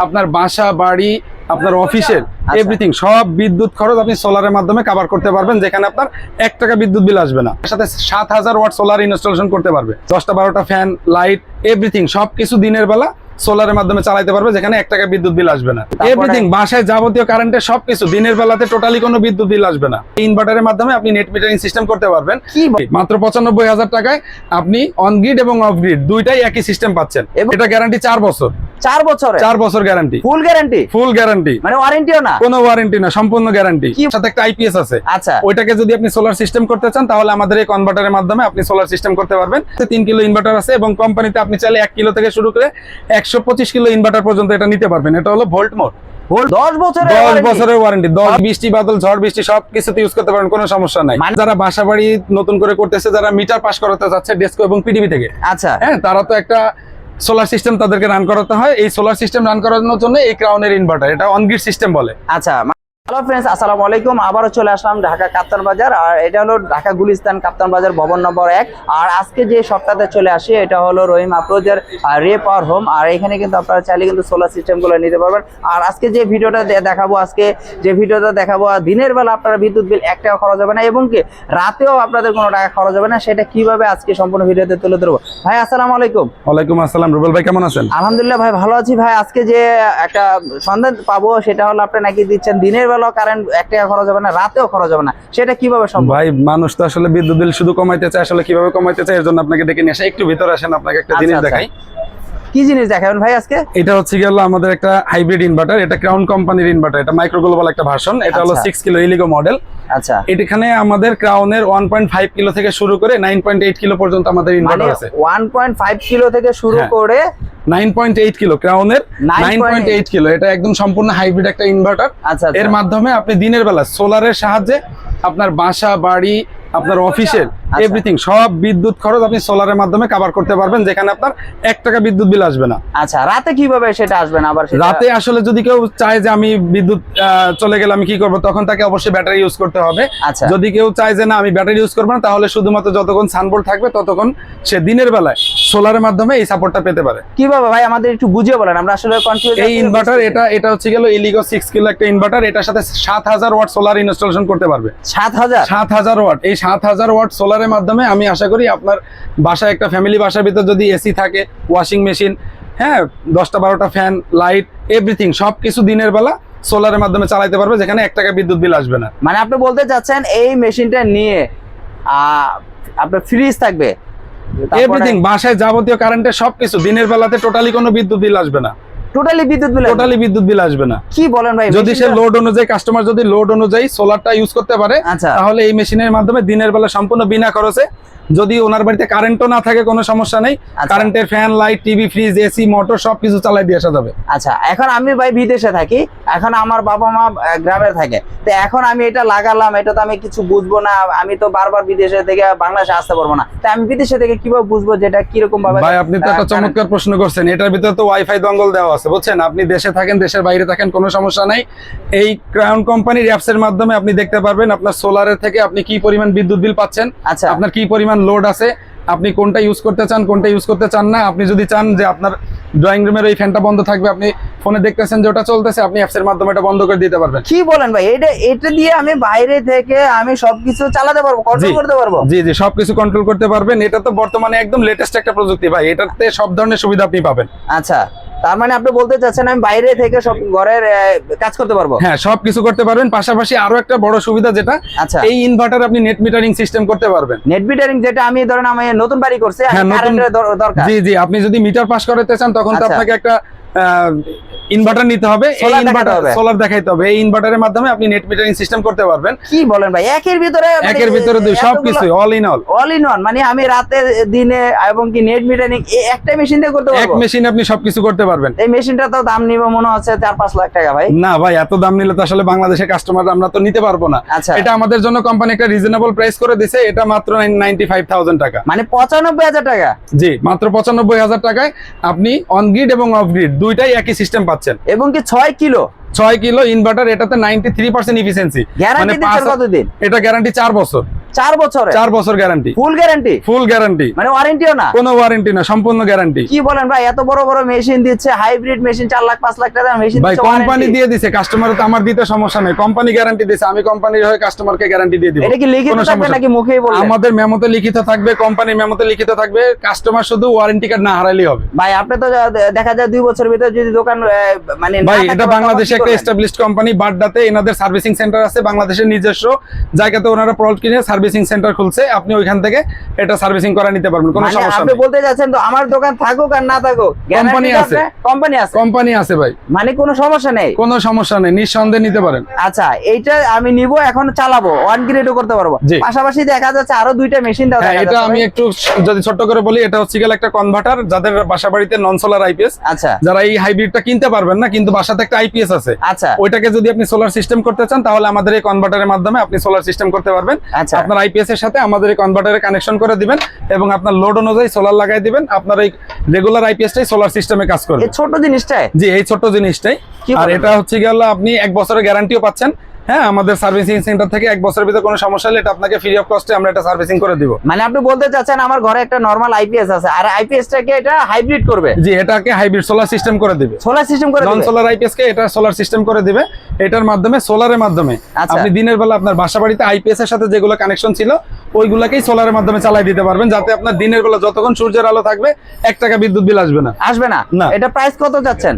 আপনার বাসা বাড়ি আপনার অফিসের আচ্ছা। এভরিথিং সব বিদ্যুৎ খরচ আপনি সোলারের মাধ্যমে কভার করতে পারবেন যেখানে আপনার এক টাকা বিদ্যুৎ বিল আসবে না। সাথে সাত হাজার ওয়াট সোলার ইনস্টলেশন করতে পারবে। দশটা বারোটা ফ্যান লাইট এভরিথিং সবকিছু দিনের বেলা সোলারের মাধ্যমে চালাতে পারবে যেখানে এক টাকা বিদ্যুৎ বিল আসবে না। এভরিথিং বাসায় যাবতীয় কারেন্টের সবকিছু দিনের বেলাতে টোটালি কোনো বিদ্যুৎ বিল আসবে না। ইনভার্টারের মাধ্যমে আপনি নেট মিটারিং সিস্টেম করতে পারবেন। মাত্র পঁচানব্বই হাজার টাকায় আপনি অন গ্রিড এবং অফ গ্রিড দুইটাই একই সিস্টেম পাচ্ছেন। এবং- এটা গ্যারান্টি চার বছর। চার বছরে চার বছর guarantee full guarantee full guarantee মানে ওয়ারেন্টিও না? কোনো ওয়ারেন্টি না সম্পূর্ণ গ্যারান্টি সাথে একটা আইপিএস আছে। আচ্ছা। ওইটাকে যদি আপনি সোলার সিস্টেম করতে চান তাহলে আমাদের এই কনভার্টারের মাধ্যমে আপনি সোলার সিস্টেম করতে পারবেন। তিন কিলো ইনভার্টার আছে এবং কোম্পানিতে আপনি চাইলে এক কিলো থেকে শুরু করে একশো পঁচিশ কিলো ইনভার্টার পর্যন্ত এটা নিতে পারবেন। এটা হলো ভোল্ট মোড দশ বছরের দশ বছরের ওয়ারেন্টি দশ বৃষ্টি বাদল ঝড় বৃষ্টি সব কিছুতে ইউজ করতে পারেন কোনো সমস্যা নাই। মানে- যারা বাসা বাড়ি নতুন করে করতেছে যারা মিটার পাস করাতে যাচ্ছে ডেস্কো এবং পিডিবি থেকে। আচ্ছা। হ্যাঁ তারা তো একটা সোলার সিস্টেম তাদেরকে রান করাতে হয়। এই সোলার সিস্টেম রান করানোর জন্য এই ক্রাউনের ইনভার্টার এটা অনগ্রিড সিস্টেম বলে। আচ্ছা হ্যালো ফ্রেন্ডস আসসালামু আলাইকুম। আবারও চলে আসলাম ঢাকা কাপ্তান বাজার। আর এটা হলো ঢাকা গুলিস্তান কাপ্তান বাজার ভবন নম্বর এক। আর আজকে যে সপ্তাহে চলে আসি এটা হলো রহিম আপ্রোজের রে পাওয়ার হোম। আর এখানে কিন্তু আপনারা চাইলে কিন্তু সোলার সিস্টেমগুলো নিতে পারবেন। আর আজকে যে ভিডিওটা দেখাবো আজকে যে ভিডিওটা দেখাবো দিনের বেলা আপনারা বিদ্যুৎ বিল এক টাকা খরচ হবে না এবং কি রাতেও আপনাদের কোনো টাকা খরচ হবে না সেটা কীভাবে আজকে সম্পূর্ণ ভিডিওতে তুলে ধরবো। ভাই আসসালামু আলাইকুম। ওয়ালাইকুম আসসালাম। রুবেল ভাই কেমন আছেন? আলহামদুলিল্লাহ ভাই ভালো আছি। ভাই আজকে যে একটা সন্ধান পাবো সেটা হলো আপনি নাকি দিচ্ছেন দিনের বেলা কারেন্ট এক টাকা খরচ হবে না রাতেও খরচ হবে না। সেটা কীভাবে সম্ভব? ভাই মানুষ তো আসলে বিদ্যুৎ বিল শুধু কমাইতে চায় আসলে কীভাবে কমাইতে চায় এর জন্য আপনাকে ডেকে নিয়ে আসে। একটু ভিতরে আসেন আপনাকে একটা আচ্ছা, জিনিস আচ্ছা। দেখাই। কি জিনিস দেখাবেন ভাই আজকে এটা হচ্ছে গেল আমাদের একটা হাইব্রিড ইনভার্টার এটা ক্রাউন কোম্পানির ইনভার্টার এটা মাইক্রো গ্লোবাল একটা ভার্সন এটা হলো আচ্ছা। সিক্স কিলো ইলিগো মডেল আচ্ছা এখানে আমাদের ক্রাউনের ওয়ান পয়েন্ট ফাইভ কিলো থেকে শুরু করে নাইন পয়েন্ট এইট কিলো পর্যন্ত আমাদের মানে ইনভার্টার আছে ওয়ান পয়েন্ট ফাইভ কিলো থেকে শুরু হ্যাঁ। করে নাইন পয়েন্ট এইট কিলো ক্রাউনের নাইন পয়েন্ট এইট কিলো এটা একদম সম্পূর্ণ হাইব্রিড একটা ইনভার্টার আচ্ছা এর আচ্ছা। মাধ্যমে আপনি দিনের বেলা সোলারের সাহায্যে আপনার বাসা বাড়ি আপনার অফিসের আচ্ছা। এভরিথিং সব বিদ্যুৎ খরচ আপনি সোলারের মাধ্যমে কভার করতে পারবেন যেখানে আপনার এক টাকা বিদ্যুৎ বিল আসবে না। আচ্ছা রাতে কীভাবে সেটা আসবে না? আবার রাতে আসলে যদি কেউ চায় যে আমি বিদ্যুৎ আহ, চলে গেলে আমি কি করব তখন তাকে অবশ্যই ব্যাটারি ইউজ করতে হবে। আচ্ছা। যদি কেউ চায় যে না আমি ব্যাটারি ইউজ করব না তাহলে শুধুমাত্র যতক্ষণ সানবোর্ড থাকবে ততক্ষণ সে দিনের বেলায় সোলারের মাধ্যমে এই সাপোর্টটা পেতে পারে। কীভাবে ভাই আমাদের একটু বুঝিয়ে বলেন আমরা আসলে কনফিউজ এই ইনভার্টার এটা এটা হচ্ছে গেল ইলিগো সিক্স কিলো একটা ইনভার্টার এটার সাথে সাত হাজার ওয়াট সোলার ইনস্টলেশন করতে পারবে। সাত হাজার? সাত হাজার ওয়াট এই সাত হাজার ওয়াট সোলারের মাধ্যমে আমি আশা করি আপনার বাসায় একটা ফ্যামিলি বাসার ভিতর যদি এসি থাকে ওয়াশিং মেশিন হ্যাঁ দশটা বারোটা ফ্যান লাইট এভরিথিং সব কিছু দিনের বেলা সোলারের মাধ্যমে চালাতে পারবে যেখানে এক টাকা বিদ্যুৎ বিল আসবে না। মানে আপনি বলতে চাচ্ছেন এই মেশিনটা নিয়ে আপনার ফ্রিজ থাকবে এভরিথিং বাসায় যাবতীয় কারেন্টের সবকিছু দিনের বেলাতে টোটালি কোনো বিদ্যুৎ বিল আসবে না। টোটালি বিদ্যুৎ বিল টোটালি বিদ্যুৎ বিল আসবে না। কি বলেন ভাই যদি সে লোড অনুযায়ী কাস্টমার যদি লোড অনুযায়ী সোলারটা ইউজ করতে পারে আচ্ছা। তাহলে এই মেশিনের মাধ্যমে দিনের বেলা সম্পূর্ণ বিনা খরচে যদি ওনার বাড়িতে কারেন্টও না থাকে কোনো সমস্যা নেই। কারেন্টের fan light TV fridge AC motor সবকিছু চালাই দিয়ে আসা যাবে। আচ্ছা এখন আমি ভাই বিদেশে থাকি এখন আমার বাবা মা গ্রামে থাকে। তো এখন আমি এটা লাগালাম এটা তো আমি কিছু বুঝব না আমি তো বারবার বিদেশে থেকে বাংলাদেশে আসতে পারব না। তো আমি বিদেশে থেকে কীভাবে বুঝব যে এটা কীরকম ভাবে ভাই আপনি তো একটা চমৎকার প্রশ্ন করছেন। এটার ভিতরে তো ওয়াইফাই দঙ্গল দেওয়া আছে বুঝছেন? আপনি দেশে থাকেন দেশের বাইরে থাকেন কোনো সমস্যা নাই। এই ক্রাউন কোম্পানির অ্যাপস এর মাধ্যমে আপনি দেখতে পারবেন আপনার সোলারের থেকে আপনি কি পরিমাণ বিদ্যুৎ বিল পাচ্ছেন আচ্ছা। আপনার কি পরিমাণ লোড আছে আপনি কোনটা ইউজ করতে চান কোনটা ইউজ করতে চান না আপনি যদি চান যে আপনার ড্রয়িং রুমের ওই ফ্যানটা বন্ধ থাকবে আপনি ফোনে দেখতেছেন যে ওটা চলতেছে আপনি অ্যাপসের মাধ্যমে এটা বন্ধ করে দিতে পারবেন। কি বলেন ভাই? এটা এটা দিয়ে আমি বাইরে থেকে আমি সবকিছু চালাতে পারব কন্ট্রোল করতে পারব? জি জি সবকিছু কন্ট্রোল করতে পারবেন। এটা তো বর্তমানে একদম লেটেস্ট একটা প্রযুক্তি ভাই। এটাতে সব ধরনের সুবিধা আপনি পাবেন। আচ্ছা। তার মানে আপনি বলতে চাচ্ছেন আমি বাইরে থেকে সব ঘরের কাজ করতে পারব? হ্যাঁ সবকিছু করতে পারবেন পাশাপাশি আরও একটা বড় সুবিধা যেটা আচ্ছা। এই ইনভার্টার আপনি নেট মিটারিং সিস্টেম করতে পারবেন। নেট মিটারিং যেটা আমি ধরেন আমি নতুন বাড়ি করছি হ্যাঁ, নতুন- দরকার। জি জি আপনি যদি মিটার পাস করাতে চান তখন তো আচ্ছা। আপনাকে একটা ইনভার্টার নিতে হবে এই ইনভার্টার সোলার দেখাইতে হবে। এই ইনভার্টারের মাধ্যমে আপনি নেট মিটারিং সিস্টেম করতে পারবেন। কি বলেন ভাই? একের ভিতরে মানে একের ভিতরে দুই সবকিছু all in all all in one মানে আমি রাতে দিনে এবং কি নেট মিটারিং একটা মেশিন দিয়ে করতে পারব? এক মেশিনে আপনি সবকিছু করতে পারবেন। এই মেশিনটা তো দাম নিবে মনে হচ্ছে চার পাঁচ লাখ টাকা ভাই। না ভাই এত দাম নিলে তো আসলে বাংলাদেশের কাস্টমার আমরা তো নিতে পারব না। আচ্ছা। এটা আমাদের জন্য কোম্পানি একটা রিজনেবল প্রাইস করে দিছে এটা মাত্র নাইনটি ফাইভ থাউজেন্ড টাকা। মানে পঁচানব্বই হাজার টাকা? জি মাত্র পঁচানব্বই হাজার টাকায় আপনি অন গ্রিড এবং অফ গ্রিড দুইটাই একই সিস্টেম পাচ্ছেন। এবং কি ছয় কিলো? ছয় কিলো ইনভার্টার এটাতে নাইনটি থ্রি পার্সেন্ট ইফিসিয়েন্সি কতদিন? এটা গ্যারান্টি চার বছর। চার বছরে চার বছর guarantee full guarantee full guarantee মানে ওয়ারেন্টিও না? কোনো ওয়ারেন্টি না সম্পূর্ণ গ্যারান্টি কি বলেন ভাই এত বড় বড় মেশিন দিচ্ছে হাইব্রিড মেশিন চার লাখ পাঁচ লাখ টাকা মেশিন ভাই কোম্পানি দিয়ে দিছে কাস্টমার তো আমার দিতে সমস্যা নেই। কোম্পানি গ্যারান্টি দিছে আমি কোম্পানির হয়ে কাস্টমারকে গ্যারান্টি দিয়ে দিব। এটা কি লিখিত থাকবে নাকি মুখেই বলবেন আমাদের মেমোতে লিখিত থাকবে কোম্পানির মেমোতে লিখিত থাকবে কাস্টমার শুধু ওয়ারেন্টি কার্ড না হারাইলেই হবে। ভাই আপনি তো দেখা যায় দুই বছরের ভিতরে যদি দোকান মানে ভাই এটা বাংলাদেশে একটা? এস্টাবলিশড কোম্পানি বাড্ডাতে এনাদের সার্ভিসিং সেন্টার আছে বাংলাদেশের নিজস্ব। জায়গাতে ওনারা প্রোডাক্ট কিনে সার্ভিসিং সেন্টার খুলছে আপনি ওইখান থেকে এটা সার্ভিসিং করে নিতে পারবেন কোনো মানে সমস্যা আপনি বলতে যাচ্ছেন তো আমার দোকান থাকুক আর না থাকুক কোম্পানি আছে। কোম্পানি আছে। কোম্পানি আছে ভাই। মানে কোনো সমস্যা নেই? কোনো সমস্যা নেই নিঃসন্দেহে নিতে পারেন। আচ্ছা এইটা আমি নিব এখন চালাবো ওয়ান গ্রেডও করতে পারব। পাশাপাশি দেখা যাচ্ছে আরও দুইটা মেশিন দাও হ্যাঁ এটা আমি একটু যদি ছোট্ট করে বলি এটা হচ্ছে গেল একটা কনভার্টার যাদের বাসা বাড়িতে নন সোলার আইপিএস আচ্ছা। যারা এই হাইব্রিডটা কিনতে পারবেন না কিন্তু বাসাতে একটা আইপিএস আছে। আচ্ছা। ওইটাকে যদি আপনি সোলার সিস্টেম করতে চান তাহলে আমাদের এই কনভার্টারের মাধ্যমে আপনি সোলার সিস্টেম করতে পারবেন। আচ্ছা। আপনার আইপিএস এর সাথে আমাদের এই কনভার্টারে কানেকশন করে দিবেন এবং আপনার লোড অনুযায়ী সোলার লাগাই দিবেন। আপনার এই রেগুলার আইপিএস টাই সোলার সিস্টেমে কাজ করবে। এই ছোট জিনিসটাই? জি এই ছোট জিনিসটাই। আর এটা হচ্ছে গেল আপনি এক বছরের গ্যারান্টিও পাচ্ছেন। হ্যাঁ আমাদের সার্ভিসিং সেন্টার থেকে এক বছরের ভিতরে কোনো সমস্যা হলে এটা আপনাকে ফ্রি অফ কস্টে আমরা এটা সার্ভিসিং করে দিব। মানে আপনি বলতে চাচ্ছেন আমার ঘরে একটা নরমাল আইপিএস আছে আর আইপিএস টাকে এটা হাইব্রিড করবে? জি এটাকে হাইব্রিড সোলার সিস্টেম করে দিবে। সোলার সিস্টেম করে নন সোলার আইপিএস কে এটা সোলার সিস্টেম করে দিবে। এটার মাধ্যমে সোলারের মাধ্যমে। আচ্ছা। আপনি দিনের বেলা আপনার বাসা বাড়িতে আইপিএস এর সাথে যেগুলো কানেকশন ছিল ওইগুলাকেই সোলারের মাধ্যমে চালাই দিতে পারবেন যাতে আপনার দিনের বেলা যতক্ষণ সূর্যের আলো থাকবে এক টাকা বিদ্যুৎ বিল আসবে না। আসবে না? না। এটা প্রাইস কত যাচ্ছেন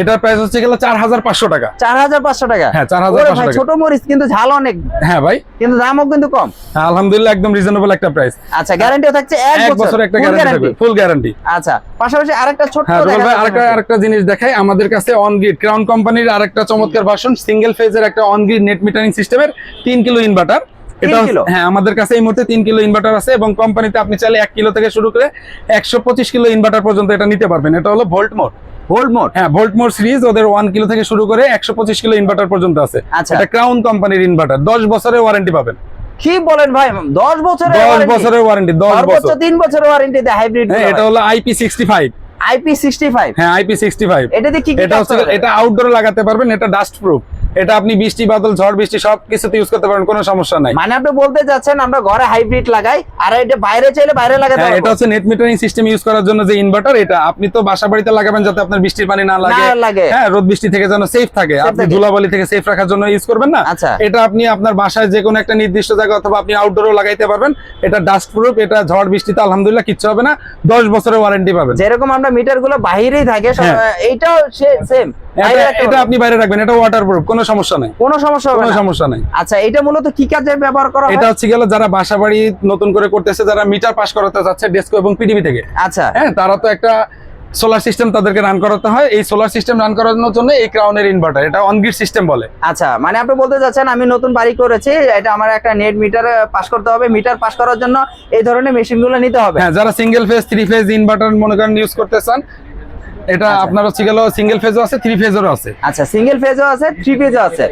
এটার প্রাইস হচ্ছে গেল চার হাজার পাঁচশো টাকা। চার হাজার পাঁচশো টাকা? হ্যাঁ, 4,500 ওরে ভাই, টাকা। ছোট মরিচ কিন্তু ঝাল অনেক। হ্যাঁ ভাই। কিন্তু দামও কিন্তু কম। আলহামদুলিল্লাহ একদম রিজনেবল একটা প্রাইস আচ্ছা গ্যারান্টিও থাকছে এক বছর। একটা গ্যারান্টি থাকবে ফুল গ্যারান্টি আচ্ছা পাশাপাশি আরেকটা ছোট্ট হ্যাঁ ভাই আরেকটা আরেকটা জিনিস দেখাই। আমাদের কাছে অন গ্রিড ক্রাউন কোম্পানির আরেকটা চমৎকার ভার্সন সিঙ্গেল ফেজের একটা অন গ্রিড নেট মিটারিং সিস্টেমের তিন কিলো ইনভার্টার এটা হ্যাঁ আমাদের কাছে এই মুহূর্তে তিন কিলো ইনভার্টার আছে এবং কোম্পানিতে আপনি চাইলে এক কিলো থেকে শুরু করে একশো পঁচিশ কিলো ইনভার্টার পর্যন্ত এটা নিতে পারবেন। এটা হলো ভোল্ট মোড মোড হ্যাঁ ভোল্ট মোড সিরিজ ওদের 1 কিলো থেকে শুরু করে একশো পঁচিশ কিলো ইনভার্টার পর্যন্ত আছে। আচ্ছা। এটা ক্রাউন কোম্পানির ইনভার্টার দশ বছরের ওয়ারেন্টি পাবেন। কি বলেন ভাই? দশ বছরের দশ warranty? বছরের ওয়ারেন্টি দশ সর্বোচ্চ বছর। তিন বছরের ওয়ারেন্টি দেয় হাইব্রিড হ্যাঁ এটা হলো IP sixty five IP sixty five হ্যাঁ আইপি সিক্সটি ফাইভ এটা দিয়ে কি এটা? এটা আউটডোরে লাগাতে পারবেন এটা ডাস্ট প্রুফ এটা আপনি বৃষ্টি বাদল ঝড় বৃষ্টি সব কিছুতে ইউজ করতে পারেন কোনো সমস্যা নাই। মানে আপনি বলতে যাচ্ছেন আমরা ঘরে হাইব্রিড লাগাই আর এটা বাইরে চাইলে বাইরে লাগাতে হ্যাঁ এটা হচ্ছে নেট মিটারিং সিস্টেম ইউজ করার জন্য যে ইনভার্টার এটা আপনি তো বাসা বাড়িতে লাগাবেন যাতে আপনার বৃষ্টির পানি না লাগে। হ্যাঁ রোদ বৃষ্টি থেকে যেন সেফ থাকে। আপনি। ধুলাবালি থেকে সেফ রাখার জন্য ইউজ করবেন না। আচ্ছা। এটা আপনি আপনার বাসায় যে কোনো একটা নির্দিষ্ট জায়গা অথবা আপনি আউটডোরও লাগাইতে পারবেন। এটা ডাস্ট প্রুফ এটা ঝড় বৃষ্টিতে আলহামদুলিল্লাহ কিচ্ছু হবে না। দশ বছরের ওয়ারেন্টি পাবেন। যেরকম আমরা মিটারগুলো বাহিরেই থাকে হ্যাঁ। এইটাও সেম এটা আপনি বাইরে রাখবেন এটা ওয়াটার প্রুফ কোনো সমস্যা নাই। কোনো সমস্যা হবে কোনো না। সমস্যা নাই। আচ্ছা এটা মূলত কি কাজে ব্যবহার করা এটা হচ্ছে গেল যারা বাসা বাড়ি নতুন করে করতেছে যারা মিটার পাস করাতে যাচ্ছে ডেস্কো এবং পিডিবি থেকে। আচ্ছা। হ্যাঁ তারা তো একটা সোলার সিস্টেম তাদেরকে রান করাতে হয়। এই সোলার সিস্টেম রান করানোর জন্য এই ক্রাউনের ইনভার্টার এটা অনগ্রিড সিস্টেম বলে। আচ্ছা মানে আপনি বলতে চাচ্ছেন আমি নতুন বাড়ি করেছি এটা আমার একটা নেট মিটার পাস করতে হবে। মিটার পাস করার জন্য এই ধরনের মেশিনগুলো নিতে হবে। হ্যাঁ যারা single phase three phase inverter মনে করেন ইউজ করতে চান এটা। আপনার হচ্ছে গেল সিঙ্গেল ফেজও আছে থ্রি ফেজেরও আছে। আচ্ছা সিঙ্গেল ফেজও আছে থ্রি ফেজও আছে।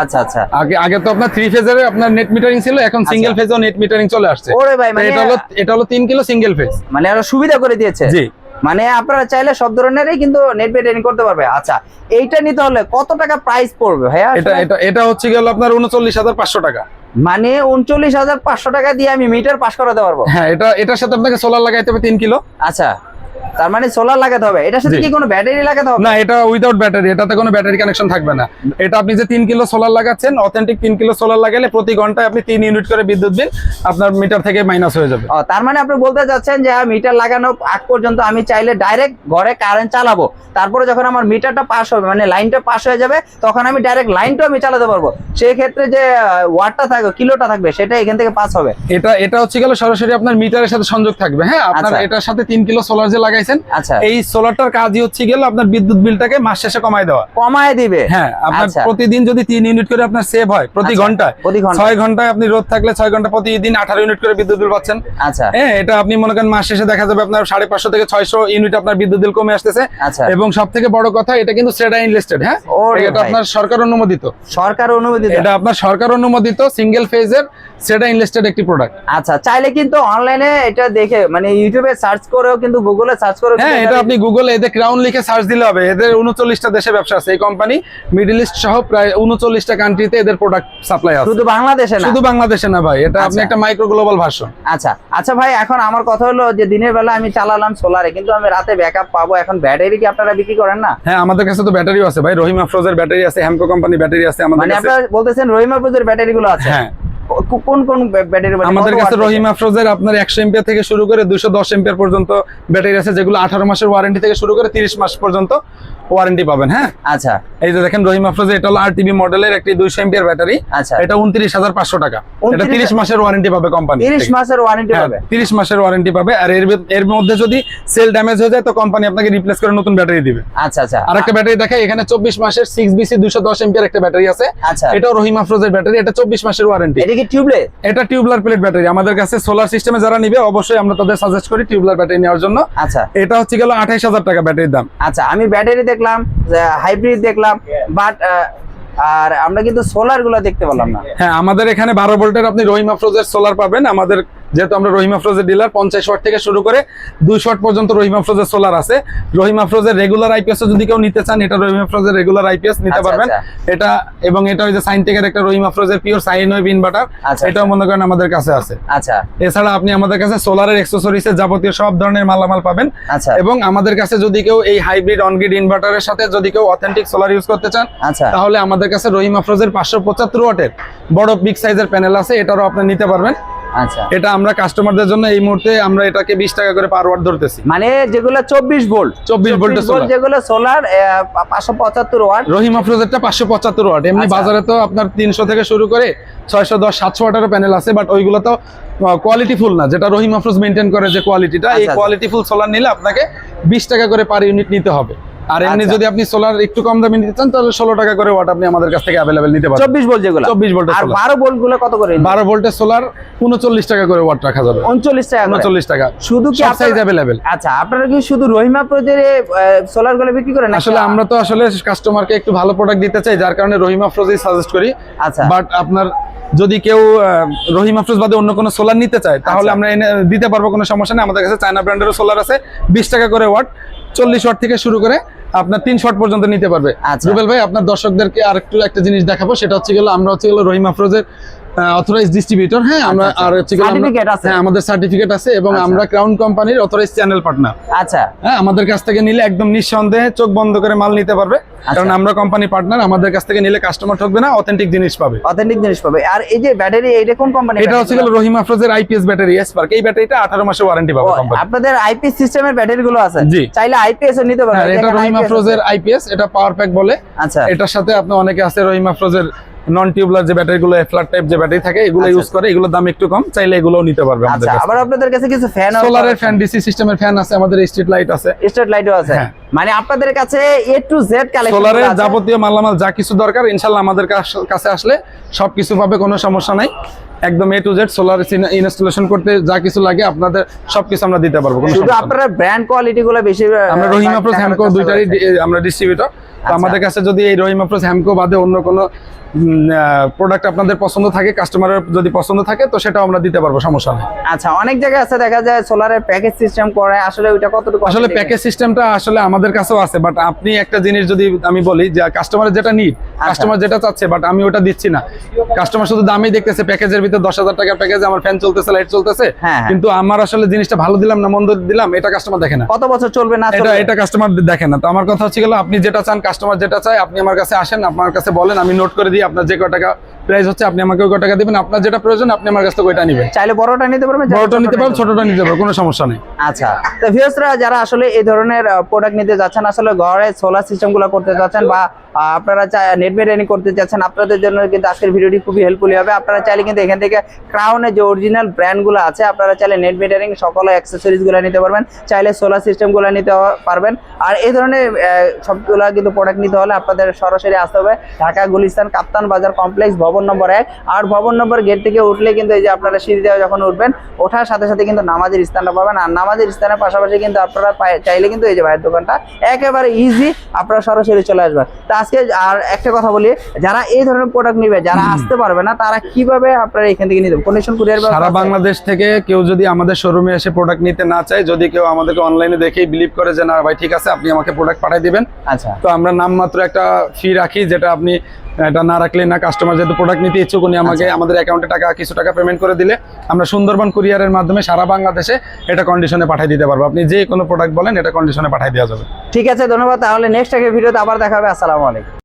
আচ্ছা আচ্ছা। আগে আগে তো আপনার থ্রি ফেজের আপনার নেট মিটারিং ছিল এখন সিঙ্গেল ফেজও নেট মিটারিং চলে আসছে। ওরে ভাই মানে এটা হলো এটা হলো তিন কিলো সিঙ্গেল ফেজ মানে আরও সুবিধা করে দিয়েছে। জি। মানে আপনারা চাইলে সব ধরনেরই কিন্তু নেট করতে পারবে। আচ্ছা এইটা নিতে হলে কত টাকা প্রাইস পড়বে ভাইয়া এটা এটা এটা হচ্ছে গেল আপনার উনচল্লিশ হাজার পাঁচশো টাকা। মানে উনচল্লিশ হাজার পাঁচশো টাকা দিয়ে আমি মিটার পাস করাতে পারব? হ্যাঁ এটা এটার সাথে আপনাকে সোলার লাগাইতে হবে তিন কিলো আচ্ছা। তার মানে সোলার লাগাতে হবে। এটার সাথে কি কোনো ব্যাটারি লাগাতে হবে? না এটা উইদাউট ব্যাটারি এটাতে কোনো ব্যাটারি কানেকশন থাকবে না। এটা আপনি যে তিন কিলো সোলার লাগাচ্ছেন অথেন্টিক তিন কিলো সোলার লাগালে প্রতি ঘন্টায় আপনি তিন ইউনিট করে বিদ্যুৎ বিল আপনার মিটার থেকে মাইনাস হয়ে যাবে। তার মানে আপনি বলতে যে মিটার লাগানো আগ পর্যন্ত আমি চাইলে ডাইরেক্ট ঘরে কারেন্ট চালাবো। তারপরে যখন আমার মিটারটা পাস হবে মানে লাইনটা পাস হয়ে যাবে তখন আমি ডাইরেক্ট লাইনটাও আমি চালাতে পারব। সেই ক্ষেত্রে যে ওয়াটটা থাকবে কিলোটা থাকবে সেটা এখান থেকে পাস হবে। এটা এটা হচ্ছে গেল সরাসরি আপনার মিটারের সাথে সংযোগ থাকবে। হ্যাঁ আপনার আচ্ছা। এটার সাথে তিন কিলো সোলার যে আচ্ছা। এই সোলারটার কাজই হচ্ছে গেল আপনার বিদ্যুৎ বিলটাকে মাস শেষে কমায় দেওয়া। কমায় দিবে। হ্যাঁ আপনার আচ্ছা। প্রতিদিন যদি তিন ইউনিট করে আপনার সেভ হয় প্রতি আচ্ছা, ঘন্টায়। ছয় ঘন্টায় আপনি রোদ থাকলে ছয় ঘণ্টা প্রতিদিন আঠারো ইউনিট করে বিদ্যুৎ বিল পাচ্ছেন। আচ্ছা। হ্যাঁ এটা আপনি মনে করেন মাস শেষে দেখা যাবে আপনার সাড়ে পাঁচশো থেকে ছয়শো ইউনিট আপনার বিদ্যুৎ বিল কমে আসতেছে। এবং সব থেকে বড় কথা এটা কিন্তু সেটা ইনভেস্টেড হ্যাঁ? এটা আপনার সরকার অনুমোদিত। সরকার অনুমতি দেয়। এটা আপনার সরকার অনুমোদিত সিঙ্গেল ফেজের সেটা ইনভেস্টেড একটি প্রোডাক্ট আচ্ছা চাইলে কিন্তু অনলাইনে এটা দেখে মানে ইউটিউবে সার্চ করেও কিন্তু গুগলে সার্চ করে হ্যাঁ এটা আপনি গুগলে এদের ক্রাউন লিখে সার্চ দিলে হবে। এদের উনচল্লিশটা দেশে ব্যবসা আছে। এই কোম্পানি মিডল ইস্ট সহ প্রায় উনচল্লিশটা কান্ট্রিতে এদের প্রোডাক্ট সাপ্লাই আছে। শুধু বাংলাদেশে না? শুধু বাংলাদেশে না ভাই। এটা আপনি আচ্ছা। একটা মাইক্রো গ্লোবাল ভার্সন আচ্ছা। আচ্ছা ভাই এখন আমার কথা হলো যে দিনের বেলা আমি চালালাম সোলারে কিন্তু আমি রাতে ব্যাকআপ পাবো। এখন ব্যাটারি কি আপনারা বিক্রি করেন না? হ্যাঁ আমাদের কাছে তো ব্যাটারিও আছে ভাই। রহিমা ফ্রোজের ব্যাটারি আছে হ্যামকো কোম্পানি ব্যাটারি আছে আমাদের মানে আপনারা বলতেছেন রহিমা প্রজের ব্যাটারি গুলো আছে। হ্যাঁ। কোন কোন ব্যাটারি আমাদের কাছে রহিমা ফ্রোজের আপনার থেকে শুরু করে পর্যন্ত ব্যাটারি আছে যেগুলো আঠারো মাসের ওয়ারেন্টি থেকে শুরু করে তিরিশ মাস পর্যন্ত ওয়ারেন্টি পাবেন হ্যাঁ? আচ্ছা। এই যে দেখেন রহিমা ফ্রোজের এটা হলো মডেলের একটি ব্যাটারি। আচ্ছা। এটা উনত্রিশ হাজার পাঁচশো টাকা। এটা 29 তিরিশ মাসের ওয়ারেন্টি পাবে কোম্পানি তিরিশ মাসের ওয়ারেন্টি পাবে? তিরিশ মাসের ওয়ারেন্টি পাবে। আর এর এর মধ্যে যদি সেল ড্যামেজ হয়ে যায় তো কোম্পানি আপনাকে রিপ্লেস করে নতুন ব্যাটারি দিবে। আচ্ছা আচ্ছা। আর একটা ব্যাটারি দেখে এখানে চব্বিশ মাসের সিক্স বিসি দুশো দশ এম্পিয়ার একটা ব্যাটারি আছে। আচ্ছা। এটাও রহিমা ফ্রোজের ব্যাটারি এটা চব্বিশ মাসের ওয়ারেন্টি এটা কি টিউবলেস? এটা টিউবলার প্লেট ব্যাটারি। আমাদের কাছে সোলার সিস্টেমে যারা নিবে অবশ্যই আমরা তাদের সাজেস্ট করি টিউবলার ব্যাটারি নেওয়ার জন্য। আচ্ছা। এটা হচ্ছে গেল আঠাইশ হাজার টাকা ব্যাটারির দাম। আচ্ছা আমি ব্যাটারি দেখলাম হাইব্রিড দেখলাম বাট আর আমরা কিন্তু সোলারগুলো দেখতে পেলাম না। হ্যাঁ আমাদের এখানে বারো ভোল্টের আপনি রহিমা ফ্রোজের সোলার পাবেন। আমাদের যেহেতু আমরা রহিমা ফ্রোজের ডিলার পঞ্চাশ ওয়াট থেকে শুরু করে দুই শট পর্যন্ত রহিমা ফ্রোজের সোলার আছে। রহিমা ফ্রোজের রেগুলার আইপিএস যদি কেউ নিতে চান এটা রহিমা ফ্রোজের রেগুলার আইপিএস নিতে আচ্ছা, পারবেন। আচ্ছা। এটা এবং এটা ওই যে সাইনটেকের একটা রহিমা ফ্রোজের পিওর সাইন ওয়েভ ইনভার্টার আচ্ছা, এটাও মনে করেন আমাদের কাছে আছে। আচ্ছা। এছাড়া আপনি আমাদের কাছে সোলারের এক্সেসরিজের যাবতীয় সব ধরনের মালামাল পাবেন। আচ্ছা। এবং আমাদের কাছে যদি কেউ এই হাইব্রিড অনগ্রিড ইনভার্টারের সাথে যদি কেউ অথেন্টিক সোলার ইউজ করতে চান আচ্ছা। তাহলে আমাদের কাছে রহিম আফরোজের পাঁচশো পঁচাত্তর ওয়াটের বড় বিগ সাইজের প্যানেল আছে এটারও আপনি নিতে পারবেন। আচ্ছা এটা আমরা কাস্টমারদের জন্য এই মুহূর্তে আমরা এটাকে বিশ টাকা করে পার ওয়াট ধরতেছি। মানে যেগুলো চব্বিশ ভোল্ট। 24 ভোল্টের solar। যেগুলো সোলার পাঁচশো পঁচাত্তর ওয়াট রহিম আফরোজেরটা পাঁচশো পঁচাত্তর ওয়াট এমনি আচ্ছা। বাজারে তো আপনার তিনশো থেকে শুরু করে ছয়শো দশ সাতশো ওয়াটেরও প্যানেল আছে বাট ওইগুলো তো কোয়ালিটি ফুল না। যেটা রহিম আফরোজ মেনটেন করে যে কোয়ালিটিটা এই আচ্ছা। কোয়ালিটি ফুল সোলার নিলে আপনাকে বিশ টাকা করে পার ইউনিট নিতে হবে। আর এমনি আচ্ছা। যদি আপনি সোলার একটু কম দামে নিতে চান তাহলে ষোলো টাকা করে ওয়াট আপনি আমাদের কাছ থেকে অ্যাভেলেবেল নিতে পারবেন। চব্বিশ ভোল্ট যেগুলো। চব্বিশ ভোল্টের আর বারো ভোল্টগুলো কত করে বারো ভোল্টের সোলার উনচল্লিশ টাকা করে ওয়াট রাখা যাবে। উনচল্লিশ টাকা উনচল্লিশ টাকা। শুধু কি সাইজ অ্যাভেলেবেল আচ্ছা আপনারা কি শুধু রহিমা প্রজের সোলারগুলো বিক্রি করেন আসলে আমরা তো আসলে কাস্টমারকে একটু ভালো প্রোডাক্ট দিতে চাই যার কারণে রহিমা ফ্রোজই সাজেস্ট করি। আচ্ছা। বাট আপনার যদি কেউ রহিমা ফ্রোজ বাদে অন্য কোনো সোলার নিতে চায় তাহলে আচ্ছা। আমরা এনে দিতে পারব কোনো সমস্যা নেই। আমাদের কাছে চায়না ব্র্যান্ডেরও সোলার আছে বিশ টাকা করে ওয়াট চল্লিশ ওয়াট থেকে শুরু করে আপনার তিন শট পর্যন্ত নিতে পারবে আচ্ছা। রুবেল ভাই আপনার দর্শকদেরকে আর একটু একটা জিনিস দেখাবো সেটা হচ্ছে গেলো আমরা হচ্ছে গেলো রহিম ফ্রোজের অথরাইজ ডিস্ট্রিবিউটর হ্যাঁ আমরা আচ্ছা, আর হচ্ছে Certificate আছে? হ্যাঁ আমাদের সার্টিফিকেট আছে এবং আচ্ছা। আমরা ক্রাউন কোম্পানির অথরাইজ চ্যানেল পার্টনার আচ্ছা। হ্যাঁ আমাদের কাছ থেকে নিলে একদম নিঃসন্দেহে চোখ বন্ধ করে মাল নিতে পারবে। আচ্ছা। কারণ আমরা কোম্পানি পার্টনার আমাদের কাছ থেকে নিলে কাস্টমার ঠকবে না অথেন্টিক জিনিস পাবে। অথেন্টিক জিনিস পাবে। আর এই যে ব্যাটারি এইটা কোন কোম্পানি এটা হচ্ছে রহিম আফরোজের আইপিএস ব্যাটারি স্পার্ক এই ব্যাটারিটা আঠারো মাসের ওয়ারেন্টি পাবে কোম্পানি আপনাদের আইপি সিস্টেমের ব্যাটারি গুলো আছে। চাইলে আইপিএস ও নিতে পারবেন। হ্যাঁ এটা রহিম আফরোজের আইপিএস এটা পাওয়ার প্যাক বলে। আচ্ছা। এটার সাথে আপনি অনেকে আছে রহিম আফরোজের নন টিউবলার যে ব্যাটারি গুলো ফ্ল্যাট টাইপ যে ব্যাটারি থাকে এগুলো আচ্ছা, ইউজ করে এগুলোর দাম একটু কম চাইলে এগুলোও নিতে পারবে আমাদের কাছে আবার আপনাদের কাছে কিছু ফ্যান সোলারের ফ্যান ডিসি সিস্টেমের ফ্যান আছে আমাদের স্ট্রিট লাইট আছে। স্ট্রিট লাইটও আছে। হ্যাঁ। মানে আপনাদের কাছে এ টু জেড কালেকশন সোলারের যাবতীয় মালামাল যা কিছু দরকার ইনশাআল্লাহ আমাদের কাছে আসলে সবকিছু পাবে কোনো সমস্যা নাই। একদম A to Z solar installation করতে যা কিছু লাগে আপনাদের সবকিছু আমরা দিতে পারব শুধু আপনারা ব্র্যান্ড কোয়ালিটি গুলো বেশি আমরা রহিমা প্রোস হ্যামকো দুইটারই আমরা ডিস্ট্রিবিউটর তো আচ্ছা। আমাদের কাছে যদি এই রহিমা প্রোস হ্যামকো বাদে অন্য কোনো প্রোডাক্ট আপনাদের পছন্দ থাকে কাস্টমারের যদি পছন্দ থাকে তো সেটাও আমরা দিতে পারব সমস্যা নেই। আচ্ছা অনেক জায়গায় আছে দেখা যায় সোলারের প্যাকেজ সিস্টেম করে আসলে ওইটা কতটুকু আসলে প্যাকেজ সিস্টেমটা আসলে আমাদের কাছেও আছে বাট আপনি একটা জিনিস যদি আমি বলি যে কাস্টমারের যেটা নিড আচ্ছা। কাস্টমার যেটা চাচ্ছে বাট আমি ওটা দিচ্ছি না। কাস্টমার শুধু দামই দেখতেছে প্যাকেজের ভিতরে দশ হাজার টাকার প্যাকেজে আমার ফ্যান চলতেছে লাইট চলতেছে। হ্যাঁ, হ্যাঁ। কিন্তু আমার আসলে জিনিসটা ভালো দিলাম না মন্দ দিলাম এটা কাস্টমার দেখে না। কত বছর চলবে না এটা এটা কাস্টমার দেখে না। তো আমার কথা হচ্ছে গেল আপনি যেটা চান কাস্টমার যেটা চায় আপনি আমার কাছে আসেন আপনার কাছে বলেন আমি নোট করে দিই আপনার যে কয় টাকা প্রাইস হচ্ছে আপনি আমাকে ওই টাকা দিবেন আপনার যেটা প্রয়োজন আপনি আমার কাছ থেকে ওইটা নেবেন। চাইলে বড়টা নিতে পারবেন বড়টা নিতে ছোটটা পারবেন ছোটটা নিতে পারবেন কোনো সমস্যা নেই। আচ্ছা তো ভিউয়ার্সরা যারা আসলে এই ধরনের প্রোডাক্ট নিতে যাচ্ছেন আসলে ঘরে সোলার সিস্টেমগুলো করতে যাচ্ছেন বা আপনারা নেট মেটারিং করতে যাচ্ছেন আপনাদের জন্য কিন্তু আজকের ভিডিওটি খুবই হেল্পফুল হবে। আপনারা চাইলে কিন্তু এখান থেকে ক্রাউনের যে অরিজিনাল ব্র্যান্ডগুলো আছে, আপনারা চাইলে নেট মেটারিং সকল অ্যাক্সেসরিজগুলো নিতে পারবেন। চাইলে সোলার সিস্টেমগুলো নিতে পারবেন। আর এই ধরনের সবগুলা কিন্তু প্রোডাক্ট নিতে হলে আপনাদের সরাসরি আসতে হবে ঢাকা গুলিস্তান কাপ্তান বাজার কমপ্লেক্স ভবন নম্বর এক। আর ভবন নম্বর গেট থেকে উঠলে কিন্তু এই যে আপনারা সিঁড়ি দেওয়া যখন উঠবেন, ওঠার সাথে সাথে কিন্তু নামাজের স্থানটা পাবেন। আর নামাজের স্থানের পাশাপাশি কিন্তু আপনারা চাইলে কিন্তু এই যে ভাইয়ের দোকানটা একেবারে ইজি আপনারা সরাসরি চলে আসবেন। তা আজকে আর একটা কথা বলি যারা এই ধরনের প্রোডাক্ট নিবে যারা আসতে পারবে না তারা কীভাবে আপনারা এখান থেকে নিতে কন্ডিশন কুরিয়ার সারা বাংলাদেশ থেকে কেউ যদি আমাদের শোরুমে এসে প্রোডাক্ট নিতে না চায় যদি কেউ আমাদেরকে অনলাইনে দেখেই বিলিভ করে যে না ভাই ঠিক আছে আপনি আমাকে প্রোডাক্ট পাঠিয়ে দিবেন। আচ্ছা। তো আমরা নামমাত্র একটা ফি রাখি যেটা আপনি এটা না রাখলে না কাস্টমার যেহেতু প্রোডাক্ট নিতে ইচ্ছুক উনি আমাকে আচ্ছা। আমাদের অ্যাকাউন্টে টাকা কিছু টাকা পেমেন্ট করে দিলে আমরা সুন্দরবন কুরিয়ারের মাধ্যমে সারা বাংলাদেশে এটা কন্ডিশনে পাঠিয়ে দিতে পারব। আপনি যে কোনো প্রোডাক্ট বলেন এটা কন্ডিশনে পাঠিয়ে দেওয়া যাবে। ঠিক আছে ধন্যবাদ। তাহলে নেক্সট একটা ভিডিওতে আবার দেখাবে আসসালামু আলাইকুম।